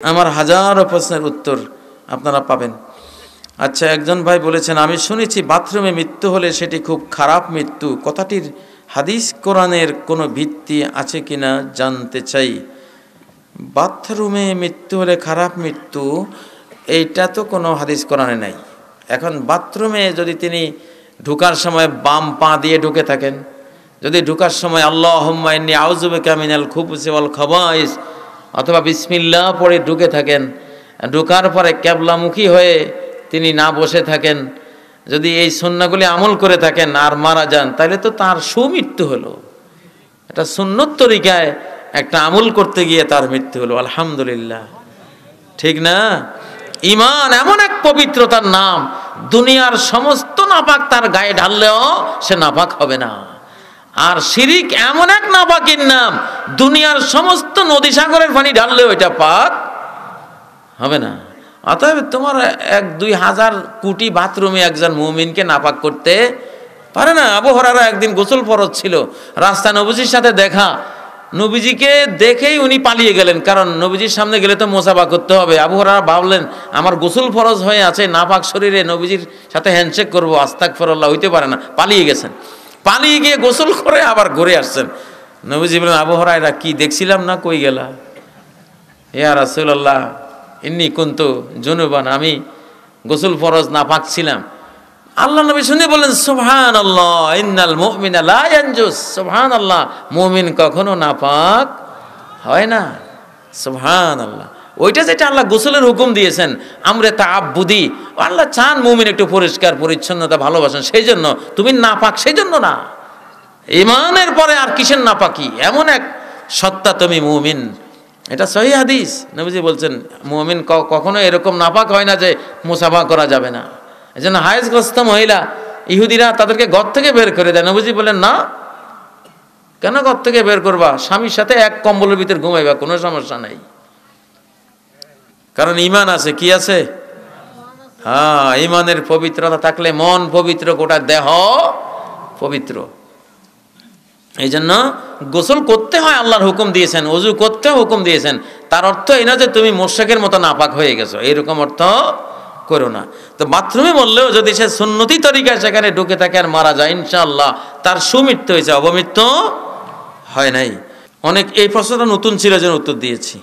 আমার হাজারো প্রশ্নের উত্তর আপনারা পাবেন। আচ্ছা একজন ভাই বলেছেন, আমি শুনেছি বাথরুমে মৃত্যু হলে সেটি খুব খারাপ মৃত্যু। কথাটির হাদিস কোরআনের কোনো ভিত্তি আছে কিনা জানতে চাই। বাথরুমে মৃত্যু হলে খারাপ মৃত্যু, এইটা তো কোনো হাদিস কোরআনে নাই। এখন বাথরুমে যদি তিনি ঢুকার সময় বাম পা দিয়ে ঢুকে থাকেন, যদি ঢুকার সময় আল্লাহ আউজুবে কামিনাল খুব সেওয়াল খবাইস অথবা বিসমিল্লা পড়ে ঢুকে থাকেন। ঢুকার পরে ক্যাবলামুখী হয়ে তিনি না বসে থাকেন। যদি এই সন্ন্যাগুলি আমল করে থাকেন আর মারা যান, তাহলে তো তার সুমৃত্যু হলো। এটা সুন্নত তরিকায় একটা আমল করতে গিয়ে তার মৃত্যু হলো, আলহামদুলিল্লাহ। ঠিক না? ইমান এমন এক পবিত্রতার নাম, দুনিয়ার সমস্ত নাপাক তার গায়ে ঢাললেও সে নাপাক হবে না। আর শিরিক এমন এক নাপাকের নাম, দুনিয়ার সমস্ত নদী সাগরের পানি ঢাললেও ওইটা পাক হবে না। অতএব তোমার এক দুই হাজার কোটি বাথরুমে একজন মুমিনকে নাপাক করতে পারে না। আবহাওয়ারা একদিন গোসল ফরজ ছিল। রাস্তা নবীজির সাথে দেখা। নবীজিকে দেখেই উনি পালিয়ে গেলেন। কারণ নবীজির সামনে গেলে তো মোসাফা করতে হবে। আবহাওয়ারা ভাবলেন, আমার গোসল ফরজ হয়ে আছে, নাপাক শরীরে নবীজির সাথে হ্যান্ডশেক করব আস্তাক ফরল্লাহ হইতে পারে না। পালিয়ে গেছেন। পালিয়ে গিয়ে গোসল করে আবার ঘুরে আসছেন। নবীজি বলেন আবহাওয়া এরা কি দেখছিলাম না কই গেলা? ইয়া রাসুল্লাহ ইন্নি কুন্তু জুনুবান, আমি গোসল ফরজ না পাকছিলাম আল্লাহ নবী শুনে বলেন সুবহান আল্লাহ ইন্নাল ইয়ানজুস। সুবহান আল্লাহ মুমিন কখনো না পাক হয় না। সুবহান আল্লাহ ওইটা যেটা আল্লাহ গোসলের হুকুম দিয়েছেন, আমরা তা আব্বুদি আল্লাহ চান মুমিন একটু পরিষ্কার, পরিচ্ছন্নতা ভালোবাসেন সেই জন্য তুমি না পাক সেই জন্য না। ইমানের পরে আর কিসের না পাকি এমন এক সত্তা তুমি মুমিন। এটা সহি হাদিস। নবীজি বলছেন, মুমিন কখনো এরকম নাপাক হয় না যে মুসাফা করা যাবে না। এই জন্য হায়েজগ্রস্ত মহিলা, ইহুদিরা তাদেরকে ঘর থেকে বের করে দেয়। নবীজি বলেন না। কেন ঘর থেকে বের করবা? স্বামীর সাথে এক কম্বলের ভিতরে ঘুমাইবা, কোনো সমস্যা নাই। কারণ ইমান আছে, কি আছে? হ্যাঁ ইমানের পবিত্রতা থাকলে মন পবিত্র, গোটা দেহ পবিত্র। এই জন্য গোসল করতে হয় আল্লাহর হুকুম দিয়েছেন অজু করতে হুকুম দিয়েছেন। তার অর্থ এই না যে তুমি মোর্শেকের মতো নাপাক হয়ে গেছো এরকম অর্থ করো না। তো বাথরুমে বললেও যদি সে সুন্নতি তরিকায় সেখানে ঢুকে থাকে আর মারা যায়, ইনশাআল্লাহ তার সুমৃত্যু হয়েছে, অবমৃত্যু হয় নাই। অনেক, এই প্রশ্নটা নতুন ছিল যেন উত্তর দিয়েছি।